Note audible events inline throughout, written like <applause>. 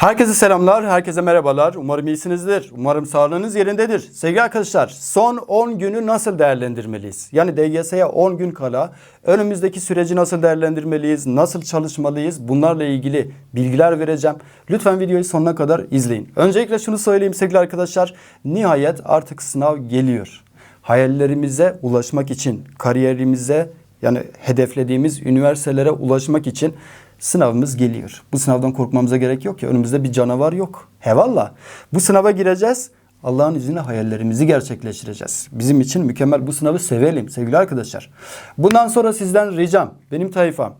Herkese selamlar, herkese merhabalar. Umarım iyisinizdir. Umarım sağlığınız yerindedir. Sevgili arkadaşlar, son 10 günü nasıl değerlendirmeliyiz? Yani DGS'ye 10 gün kala önümüzdeki süreci nasıl değerlendirmeliyiz? Nasıl çalışmalıyız? Bunlarla ilgili bilgiler vereceğim. Lütfen videoyu sonuna kadar izleyin. Öncelikle şunu söyleyeyim sevgili arkadaşlar. Nihayet artık sınav geliyor. Hayallerimize ulaşmak için, kariyerimize yani hedeflediğimiz üniversitelere ulaşmak için sınavımız geliyor. Bu sınavdan korkmamıza gerek yok ki. Önümüzde bir canavar yok. Hevallah. Bu sınava gireceğiz. Allah'ın izniyle hayallerimizi gerçekleştireceğiz. Bizim için mükemmel bu sınavı sevelim sevgili arkadaşlar. Bundan sonra sizden ricam, benim tayfam.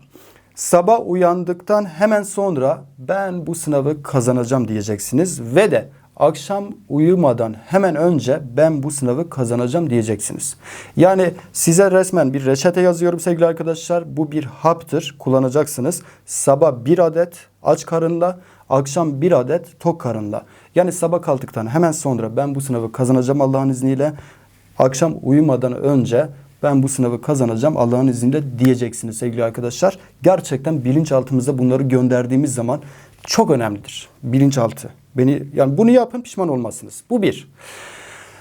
Sabah uyandıktan hemen sonra ben bu sınavı kazanacağım diyeceksiniz ve de akşam uyumadan hemen önce ben bu sınavı kazanacağım diyeceksiniz. Yani size resmen bir reçete yazıyorum sevgili arkadaşlar. Bu bir haptır. Kullanacaksınız. Sabah bir adet aç karınla, akşam bir adet tok karınla. Yani sabah kalktıktan hemen sonra ben bu sınavı kazanacağım Allah'ın izniyle. Akşam uyumadan önce ben bu sınavı kazanacağım Allah'ın izniyle diyeceksiniz sevgili arkadaşlar. Gerçekten bilinçaltımıza bunları gönderdiğimiz zaman çok önemlidir. Bilinçaltı. Beni yani bunu yapın pişman olmazsınız. Bu bir.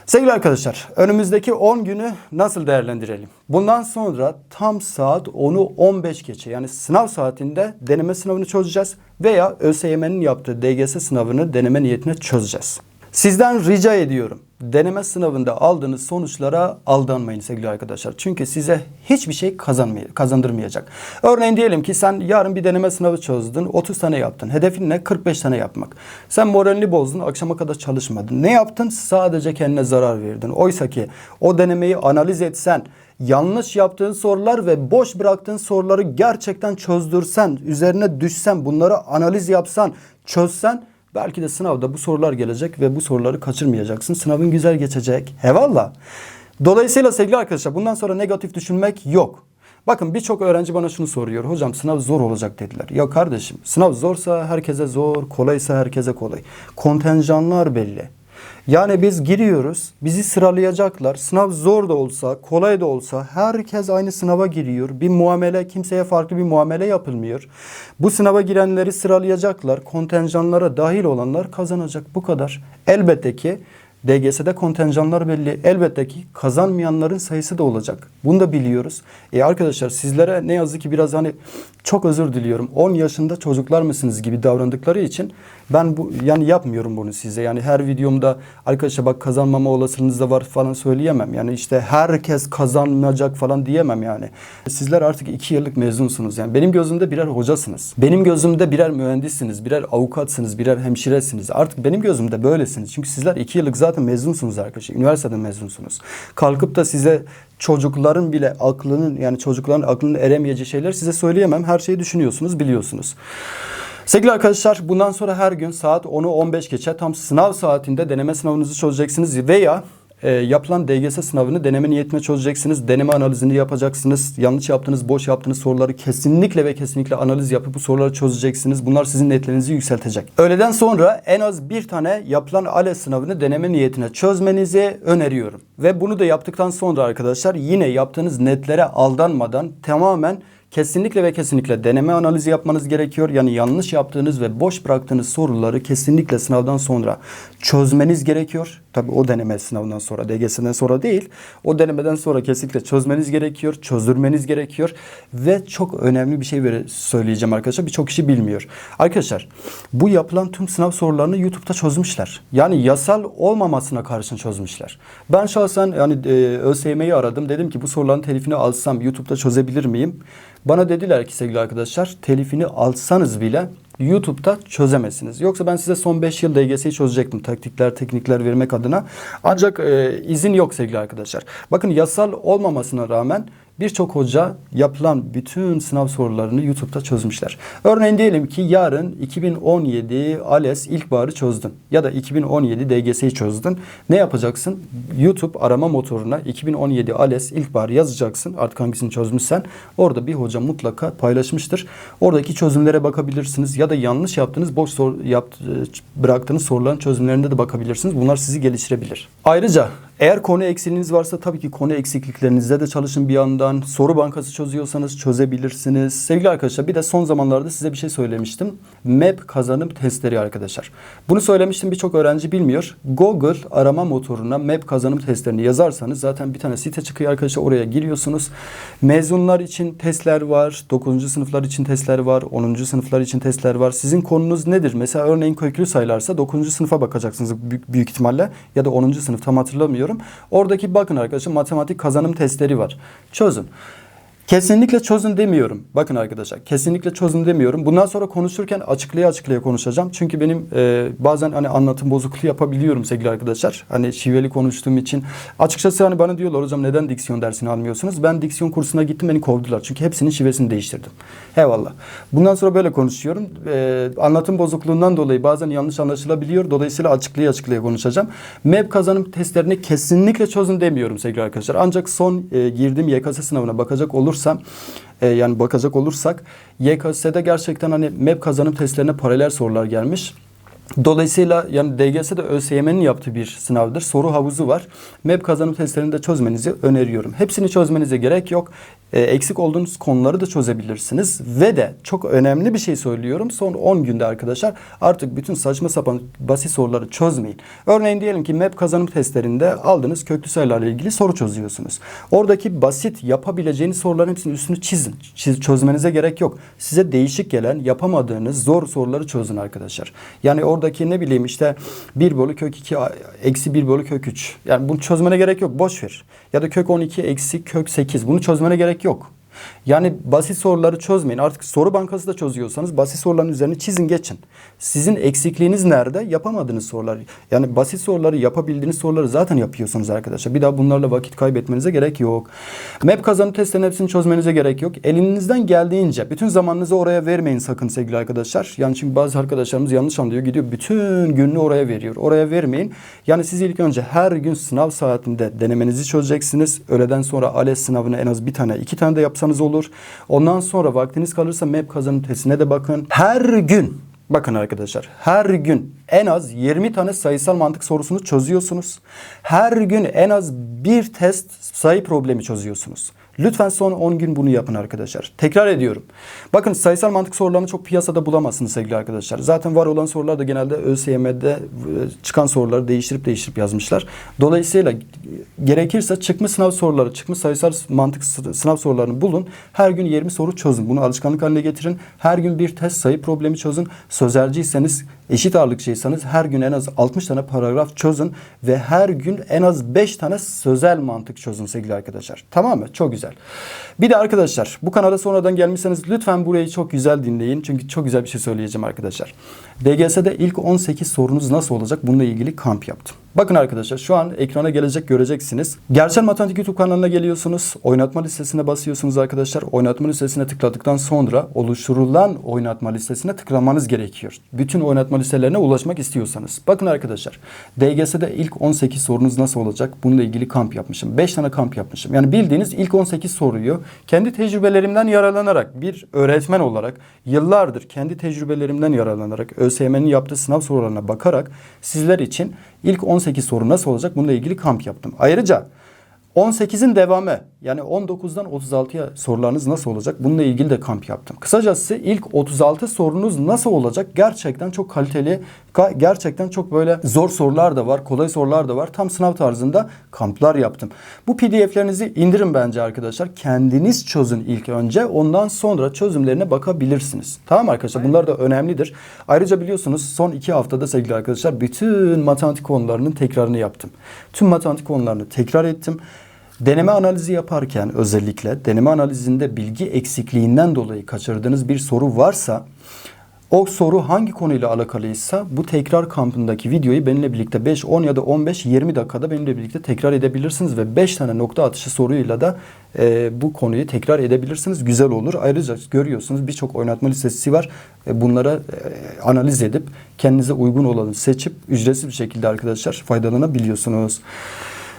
Sevgili arkadaşlar, önümüzdeki 10 günü nasıl değerlendirelim? Bundan sonra tam saat 10'u 15 geçe yani sınav saatinde deneme sınavını çözeceğiz veya ÖSYM'nin yaptığı DGS sınavını deneme niyetine çözeceğiz. Sizden rica ediyorum. Deneme sınavında aldığınız sonuçlara aldanmayın sevgili arkadaşlar. Çünkü size hiçbir şey kazandırmayacak. Örneğin diyelim ki sen yarın bir deneme sınavı çözdün. 30 tane yaptın. Hedefin ne? 45 tane yapmak. Sen moralini bozdun. Akşama kadar çalışmadın. Ne yaptın? Sadece kendine zarar verdin. Oysa ki o denemeyi analiz etsen, yanlış yaptığın sorular ve boş bıraktığın soruları gerçekten çözdürsen, üzerine düşsen, bunları analiz yapsan, çözsen Belki de sınavda bu sorular gelecek ve bu soruları kaçırmayacaksın. Sınavın güzel geçecek. Hevallah. Dolayısıyla sevgili arkadaşlar bundan sonra negatif düşünmek yok. Bakın birçok öğrenci bana şunu soruyor. Hocam sınav zor olacak dediler. Ya kardeşim sınav zorsa herkese zor, kolaysa herkese kolay. Kontenjanlar belli. Yani biz giriyoruz, bizi sıralayacaklar. Sınav zor da olsa, kolay da olsa herkes aynı sınava giriyor. Bir muamele, kimseye farklı bir muamele yapılmıyor. Bu sınava girenleri sıralayacaklar. Kontenjanlara dahil olanlar kazanacak. Bu kadar. Elbette ki DGS'de kontenjanlar belli. Elbette ki kazanmayanların sayısı da olacak. Bunu da biliyoruz. E arkadaşlar sizlere ne yazık ki biraz hani çok özür diliyorum. 10 yaşında çocuklar mısınız gibi davrandıkları için ben bu yani yapmıyorum bunu size. Yani her videomda arkadaşlar bak kazanmama olasılığınız da var falan söyleyemem. Yani işte herkes kazanmayacak falan diyemem yani. Sizler artık 2 yıllık mezunsunuz. Yani benim gözümde birer hocasınız. Benim gözümde birer mühendissiniz, birer avukatsınız, birer hemşiresiniz. Artık benim gözümde böylesiniz. Çünkü sizler 2 yıllık zaten mezunsunuz arkadaşlar. Üniversiteden mezunsunuz. Kalkıp da size çocukların bile aklının yani çocukların aklının eremeyeceği şeyler size söyleyemem. Her şeyi düşünüyorsunuz, biliyorsunuz. Sevgili arkadaşlar bundan sonra her gün saat 10'u 15 geçe tam sınav saatinde deneme sınavınızı çözeceksiniz veya e, yapılan DGS sınavını deneme niyetine çözeceksiniz. Deneme analizini yapacaksınız. Yanlış yaptığınız, boş yaptığınız soruları kesinlikle ve kesinlikle analiz yapıp bu soruları çözeceksiniz. Bunlar sizin netlerinizi yükseltecek. Öğleden sonra en az bir tane yapılan ALES sınavını deneme niyetine çözmenizi öneriyorum. Ve bunu da yaptıktan sonra arkadaşlar yine yaptığınız netlere aldanmadan tamamen Kesinlikle ve kesinlikle deneme analizi yapmanız gerekiyor. Yani yanlış yaptığınız ve boş bıraktığınız soruları kesinlikle sınavdan sonra çözmeniz gerekiyor. Tabi o deneme sınavından sonra, DGS'den sonra değil. O denemeden sonra kesinlikle çözmeniz gerekiyor, çözdürmeniz gerekiyor. Ve çok önemli bir şey söyleyeceğim arkadaşlar. Birçok kişi bilmiyor. Arkadaşlar bu yapılan tüm sınav sorularını YouTube'da çözmüşler. Yani yasal olmamasına karşın çözmüşler. Ben şahsen yani e, ÖSYM'yi aradım. Dedim ki bu soruların telifini alsam YouTube'da çözebilir miyim? Bana dediler ki sevgili arkadaşlar telifini alsanız bile YouTube'da çözemezsiniz. Yoksa ben size son 5 yıl DGS'yi çözecektim. Taktikler, teknikler vermek adına. Ancak e, izin yok sevgili arkadaşlar. Bakın yasal olmamasına rağmen birçok hoca yapılan bütün sınav sorularını YouTube'da çözmüşler. Örneğin diyelim ki yarın 2017 ALES ilkbaharı çözdün ya da 2017 DGS'yi çözdün. Ne yapacaksın? YouTube arama motoruna 2017 ALES ilkbaharı yazacaksın. Artık hangisini çözmüşsen. Orada bir hoca mutlaka paylaşmıştır. Oradaki çözümlere bakabilirsiniz ya da yanlış yaptığınız, boş sor, yapt, bıraktığınız soruların çözümlerine de bakabilirsiniz. Bunlar sizi geliştirebilir. Ayrıca Eğer konu eksiğiniz varsa tabii ki konu eksikliklerinizde de çalışın bir yandan. Soru bankası çözüyorsanız çözebilirsiniz. Sevgili arkadaşlar bir de son zamanlarda size bir şey söylemiştim. MEP kazanım testleri arkadaşlar. Bunu söylemiştim birçok öğrenci bilmiyor. Google arama motoruna MEP kazanım testlerini yazarsanız zaten bir tane site çıkıyor arkadaşlar. Oraya giriyorsunuz. Mezunlar için testler var. 9. sınıflar için testler var. 10. sınıflar için testler var. Sizin konunuz nedir? Mesela örneğin köklü sayılarsa 9. sınıfa bakacaksınız büyük ihtimalle. Ya da 10. sınıf tam hatırlamıyorum. Oradaki bakın arkadaşlar matematik kazanım testleri var. Çözün. Kesinlikle çözün demiyorum. Bakın arkadaşlar kesinlikle çözün demiyorum. Bundan sonra konuşurken açıklaya açıklaya konuşacağım. Çünkü benim e, bazen hani anlatım bozukluğu yapabiliyorum sevgili arkadaşlar. Hani şiveli konuştuğum için. Açıkçası hani bana diyorlar hocam neden diksiyon dersini almıyorsunuz? Ben diksiyon kursuna gittim beni kovdular. Çünkü hepsinin şivesini değiştirdim. Eyvallah. Bundan sonra böyle konuşuyorum. E, anlatım bozukluğundan dolayı bazen yanlış anlaşılabiliyor. Dolayısıyla açıklaya açıklaya konuşacağım. MEP kazanım testlerini kesinlikle çözün demiyorum sevgili arkadaşlar. Ancak son e, girdiğim YKS sınavına bakacak olursam e, yani bakacak olursak YKS'de gerçekten hani MEP kazanım testlerine paralel sorular gelmiş. Dolayısıyla yani DGS'de ÖSYM'nin yaptığı bir sınavdır. Soru havuzu var. MEP kazanım testlerini de çözmenizi öneriyorum. Hepsini çözmenize gerek yok. E, eksik olduğunuz konuları da çözebilirsiniz. Ve de çok önemli bir şey söylüyorum. Son 10 günde arkadaşlar artık bütün saçma sapan basit soruları çözmeyin. Örneğin diyelim ki MEP kazanım testlerinde aldığınız köklü sayılarla ilgili soru çözüyorsunuz. Oradaki basit yapabileceğiniz soruların hepsinin üstünü çizin. Çiz, çözmenize gerek yok. Size değişik gelen yapamadığınız zor soruları çözün arkadaşlar. Yani oradaki ne bileyim işte 1 bölü kök 2 eksi 1 bölü kök 3. Yani bunu çözmene gerek yok. Boş ver. Ya da kök 12 eksi kök 8. Bunu çözmene gerek yok yok. Yani basit soruları çözmeyin. Artık soru bankası da çözüyorsanız basit soruların üzerine çizin geçin. Sizin eksikliğiniz nerede? Yapamadığınız sorular. Yani basit soruları yapabildiğiniz soruları zaten yapıyorsunuz arkadaşlar. Bir daha bunlarla vakit kaybetmenize gerek yok. MEP kazanım testlerinin hepsini çözmenize gerek yok. Elinizden geldiğince bütün zamanınızı oraya vermeyin sakın sevgili arkadaşlar. Yani çünkü bazı arkadaşlarımız yanlış anlıyor. Gidiyor bütün gününü oraya veriyor. Oraya vermeyin. Yani siz ilk önce her gün sınav saatinde denemenizi çözeceksiniz. Öğleden sonra ALES sınavını en az bir tane iki tane de yapsanız olur. Ondan sonra vaktiniz kalırsa MEP kazanım testine de bakın. Her gün Bakın arkadaşlar her gün en az 20 tane sayısal mantık sorusunu çözüyorsunuz. Her gün en az bir test sayı problemi çözüyorsunuz. Lütfen son 10 gün bunu yapın arkadaşlar. Tekrar ediyorum. Bakın sayısal mantık sorularını çok piyasada bulamazsınız sevgili arkadaşlar. Zaten var olan sorular da genelde ÖSYM'de e, çıkan soruları değiştirip değiştirip yazmışlar. Dolayısıyla gerekirse çıkmış sınav soruları, çıkmış sayısal mantık sınav sorularını bulun. Her gün 20 soru çözün. Bunu alışkanlık haline getirin. Her gün bir test sayı problemi çözün. Sözelciyseniz eşit ağırlıkçıysanız her gün en az 60 tane paragraf çözün ve her gün en az 5 tane sözel mantık çözün sevgili arkadaşlar. Tamam mı? Çok güzel. Bir de arkadaşlar bu kanala sonradan gelmişseniz lütfen burayı çok güzel dinleyin. Çünkü çok güzel bir şey söyleyeceğim arkadaşlar. DGS'de ilk 18 sorunuz nasıl olacak? Bununla ilgili kamp yaptım. Bakın arkadaşlar şu an ekrana gelecek göreceksiniz. Gerçel Matematik YouTube kanalına geliyorsunuz. Oynatma listesine basıyorsunuz arkadaşlar. Oynatma listesine tıkladıktan sonra oluşturulan oynatma listesine tıklamanız gerekiyor. Bütün oynatma listelerine ulaşmak istiyorsanız. Bakın arkadaşlar DGS'de ilk 18 sorunuz nasıl olacak? Bununla ilgili kamp yapmışım. 5 tane kamp yapmışım. Yani bildiğiniz ilk 18 soruyu kendi tecrübelerimden yararlanarak bir öğretmen olarak yıllardır kendi tecrübelerimden yararlanarak ÖSYM'nin yaptığı sınav sorularına bakarak sizler için ilk 18 soru nasıl olacak bununla ilgili kamp yaptım. Ayrıca 18'in devamı yani 19'dan 36'ya sorularınız nasıl olacak? Bununla ilgili de kamp yaptım. Kısacası ilk 36 sorunuz nasıl olacak? Gerçekten çok kaliteli, gerçekten çok böyle zor sorular da var, kolay sorular da var. Tam sınav tarzında kamplar yaptım. Bu pdf'lerinizi indirin bence arkadaşlar. Kendiniz çözün ilk önce. Ondan sonra çözümlerine bakabilirsiniz. Tamam arkadaşlar bunlar da önemlidir. Ayrıca biliyorsunuz son iki haftada sevgili arkadaşlar bütün matematik konularının tekrarını yaptım. Tüm matematik konularını tekrar ettim. Deneme analizi yaparken özellikle deneme analizinde bilgi eksikliğinden dolayı kaçırdığınız bir soru varsa o soru hangi konuyla alakalıysa bu tekrar kampındaki videoyu benimle birlikte 5, 10 ya da 15, 20 dakikada benimle birlikte tekrar edebilirsiniz ve 5 tane nokta atışı soruyla da e, bu konuyu tekrar edebilirsiniz. Güzel olur. Ayrıca görüyorsunuz birçok oynatma listesi var. E, bunlara e, analiz edip kendinize uygun olanı seçip ücretsiz bir şekilde arkadaşlar faydalanabiliyorsunuz.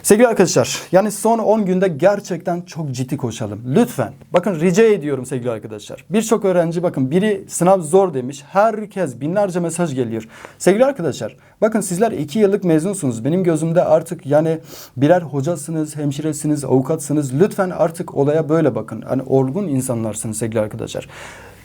Sevgili arkadaşlar yani son 10 günde gerçekten çok ciddi koşalım. Lütfen bakın rica ediyorum sevgili arkadaşlar. Birçok öğrenci bakın biri sınav zor demiş. Herkes binlerce mesaj geliyor. Sevgili arkadaşlar bakın sizler 2 yıllık mezunsunuz. Benim gözümde artık yani birer hocasınız, hemşiresiniz, avukatsınız. Lütfen artık olaya böyle bakın. Hani olgun insanlarsınız sevgili arkadaşlar.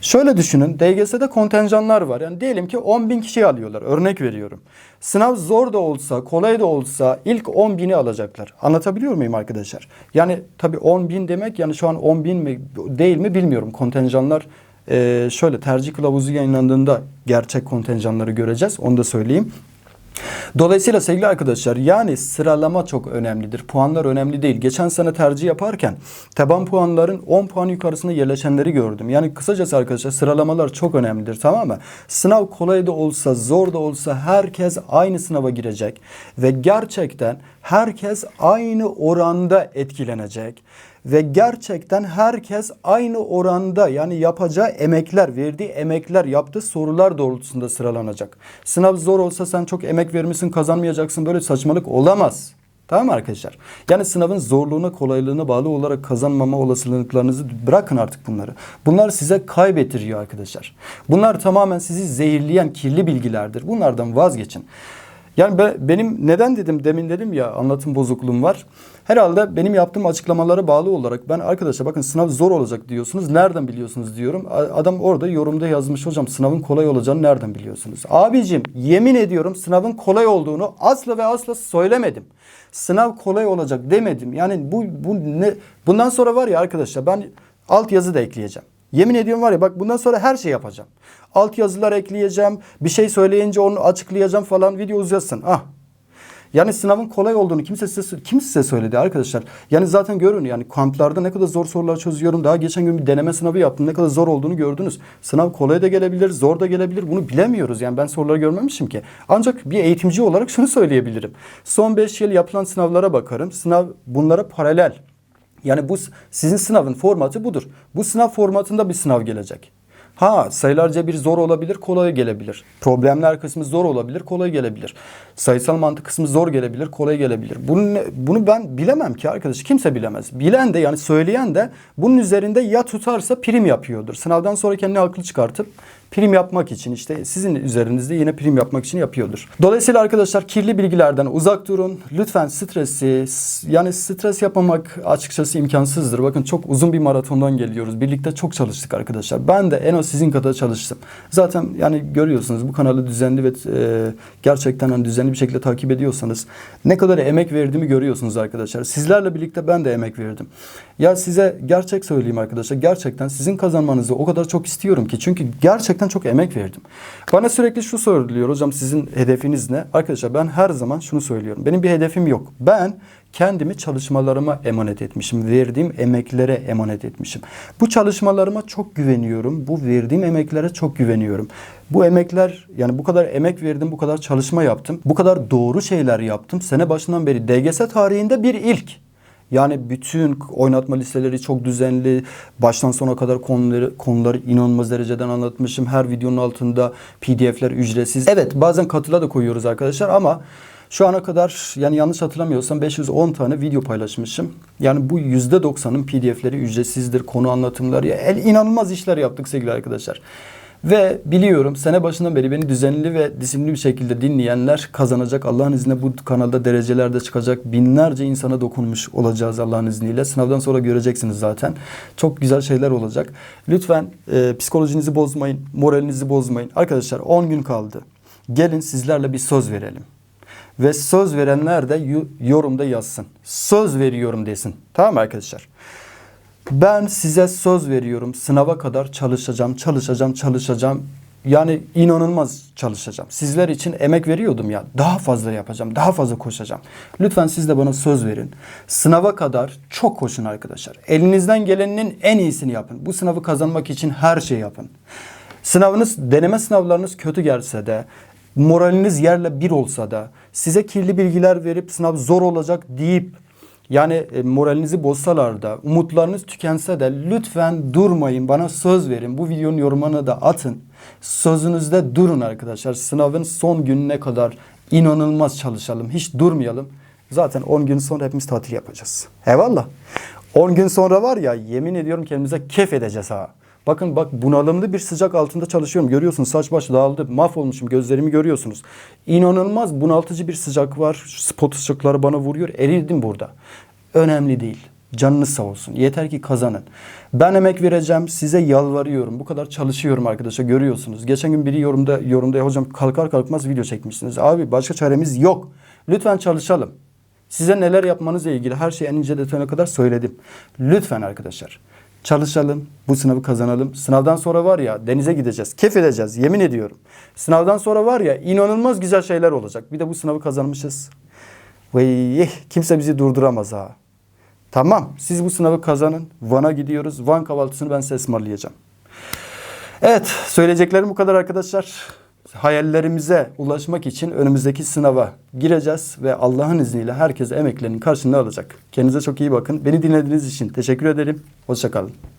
Şöyle düşünün DGS'de kontenjanlar var. Yani diyelim ki 10 bin kişi alıyorlar. Örnek veriyorum. Sınav zor da olsa kolay da olsa ilk 10 bini alacaklar. Anlatabiliyor muyum arkadaşlar? Yani tabii 10 bin demek yani şu an 10 bin mi değil mi bilmiyorum. Kontenjanlar e, şöyle tercih kılavuzu yayınlandığında gerçek kontenjanları göreceğiz. Onu da söyleyeyim. Dolayısıyla sevgili arkadaşlar yani sıralama çok önemlidir. Puanlar önemli değil. Geçen sene tercih yaparken taban puanların 10 puan yukarısına yerleşenleri gördüm. Yani kısacası arkadaşlar sıralamalar çok önemlidir tamam mı? Sınav kolay da olsa zor da olsa herkes aynı sınava girecek. Ve gerçekten herkes aynı oranda etkilenecek ve gerçekten herkes aynı oranda yani yapacağı emekler, verdiği emekler, yaptığı sorular doğrultusunda sıralanacak. Sınav zor olsa sen çok emek vermişsin, kazanmayacaksın. Böyle saçmalık olamaz. Tamam mı arkadaşlar? Yani sınavın zorluğuna, kolaylığına bağlı olarak kazanmama olasılıklarınızı bırakın artık bunları. Bunlar size kaybettiriyor arkadaşlar. Bunlar tamamen sizi zehirleyen kirli bilgilerdir. Bunlardan vazgeçin. Yani be- benim neden dedim demin dedim ya anlatım bozukluğum var. Herhalde benim yaptığım açıklamalara bağlı olarak ben arkadaşlar bakın sınav zor olacak diyorsunuz. Nereden biliyorsunuz diyorum. Adam orada yorumda yazmış hocam sınavın kolay olacağını nereden biliyorsunuz? Abicim yemin ediyorum sınavın kolay olduğunu asla ve asla söylemedim. Sınav kolay olacak demedim. Yani bu bu ne bundan sonra var ya arkadaşlar ben alt yazı da ekleyeceğim. Yemin ediyorum var ya bak bundan sonra her şey yapacağım. Alt yazılar ekleyeceğim. Bir şey söyleyince onu açıklayacağım falan video uzasın. Ah. Yani sınavın kolay olduğunu kimse size, kim size söyledi arkadaşlar? Yani zaten görün yani kamplarda ne kadar zor sorular çözüyorum. Daha geçen gün bir deneme sınavı yaptım. Ne kadar zor olduğunu gördünüz. Sınav kolay da gelebilir, zor da gelebilir. Bunu bilemiyoruz. Yani ben soruları görmemişim ki. Ancak bir eğitimci olarak <laughs> şunu söyleyebilirim. Son 5 yıl yapılan sınavlara bakarım. Sınav bunlara paralel. Yani bu sizin sınavın formatı budur. Bu sınav formatında bir sınav gelecek. Ha sayılarca bir zor olabilir, kolay gelebilir. Problemler kısmı zor olabilir, kolay gelebilir. Sayısal mantık kısmı zor gelebilir, kolay gelebilir. Bunu, bunu ben bilemem ki arkadaş. Kimse bilemez. Bilen de yani söyleyen de bunun üzerinde ya tutarsa prim yapıyordur. Sınavdan sonra kendini haklı çıkartıp prim yapmak için işte sizin üzerinizde yine prim yapmak için yapıyordur. Dolayısıyla arkadaşlar kirli bilgilerden uzak durun. Lütfen stresi yani stres yapmamak açıkçası imkansızdır. Bakın çok uzun bir maratondan geliyoruz. Birlikte çok çalıştık arkadaşlar. Ben de en az sizin kadar çalıştım. Zaten yani görüyorsunuz bu kanalı düzenli ve e, gerçekten hani düzenli bir şekilde takip ediyorsanız ne kadar emek verdiğimi görüyorsunuz arkadaşlar. Sizlerle birlikte ben de emek verdim. Ya size gerçek söyleyeyim arkadaşlar. Gerçekten sizin kazanmanızı o kadar çok istiyorum ki. Çünkü gerçekten çok emek verdim. Bana sürekli şu soruluyor. Hocam sizin hedefiniz ne? Arkadaşlar ben her zaman şunu söylüyorum. Benim bir hedefim yok. Ben kendimi çalışmalarıma emanet etmişim. Verdiğim emeklere emanet etmişim. Bu çalışmalarıma çok güveniyorum. Bu verdiğim emeklere çok güveniyorum. Bu emekler yani bu kadar emek verdim, bu kadar çalışma yaptım. Bu kadar doğru şeyler yaptım. Sene başından beri DGS tarihinde bir ilk. Yani bütün oynatma listeleri çok düzenli. Baştan sona kadar konuları, konuları inanılmaz dereceden anlatmışım. Her videonun altında pdf'ler ücretsiz. Evet bazen katıla da koyuyoruz arkadaşlar ama şu ana kadar yani yanlış hatırlamıyorsam 510 tane video paylaşmışım. Yani bu %90'ın pdf'leri ücretsizdir. Konu anlatımları. El, inanılmaz işler yaptık sevgili arkadaşlar. Ve biliyorum sene başından beri beni düzenli ve disiplinli bir şekilde dinleyenler kazanacak. Allah'ın izniyle bu kanalda derecelerde çıkacak. Binlerce insana dokunmuş olacağız Allah'ın izniyle. Sınavdan sonra göreceksiniz zaten. Çok güzel şeyler olacak. Lütfen e, psikolojinizi bozmayın, moralinizi bozmayın. Arkadaşlar 10 gün kaldı. Gelin sizlerle bir söz verelim. Ve söz verenler de yorumda yazsın. Söz veriyorum desin. Tamam mı arkadaşlar? Ben size söz veriyorum. Sınava kadar çalışacağım, çalışacağım, çalışacağım. Yani inanılmaz çalışacağım. Sizler için emek veriyordum ya. Daha fazla yapacağım, daha fazla koşacağım. Lütfen siz de bana söz verin. Sınava kadar çok koşun arkadaşlar. Elinizden gelenin en iyisini yapın. Bu sınavı kazanmak için her şeyi yapın. Sınavınız, deneme sınavlarınız kötü gelse de, moraliniz yerle bir olsa da, size kirli bilgiler verip sınav zor olacak deyip yani e, moralinizi bozsalar da, umutlarınız tükense de lütfen durmayın. Bana söz verin. Bu videonun yorumuna da atın. Sözünüzde durun arkadaşlar. Sınavın son gününe kadar inanılmaz çalışalım. Hiç durmayalım. Zaten 10 gün sonra hepimiz tatil yapacağız. Eyvallah. 10 gün sonra var ya yemin ediyorum kendimize kef edeceğiz ha. Bakın bak bunalımlı bir sıcak altında çalışıyorum. Görüyorsunuz saç baş dağıldı. Mahvolmuşum gözlerimi görüyorsunuz. İnanılmaz bunaltıcı bir sıcak var. Spot ışıkları bana vuruyor. Eridim burada. Önemli değil. Canınız sağ olsun. Yeter ki kazanın. Ben emek vereceğim. Size yalvarıyorum. Bu kadar çalışıyorum arkadaşlar. Görüyorsunuz. Geçen gün biri yorumda yorumda "Ya hocam kalkar kalkmaz video çekmişsiniz. Abi başka çaremiz yok. Lütfen çalışalım. Size neler yapmanızla ilgili her şeyi en ince detayına kadar söyledim. Lütfen arkadaşlar çalışalım, bu sınavı kazanalım. Sınavdan sonra var ya denize gideceğiz, kef edeceğiz yemin ediyorum. Sınavdan sonra var ya inanılmaz güzel şeyler olacak. Bir de bu sınavı kazanmışız. Vay, kimse bizi durduramaz ha. Tamam siz bu sınavı kazanın. Van'a gidiyoruz. Van kahvaltısını ben size ısmarlayacağım. Evet söyleyeceklerim bu kadar arkadaşlar. Hayallerimize ulaşmak için önümüzdeki sınava gireceğiz ve Allah'ın izniyle herkes emeklerinin karşılığını alacak. Kendinize çok iyi bakın. Beni dinlediğiniz için teşekkür ederim. Hoşçakalın.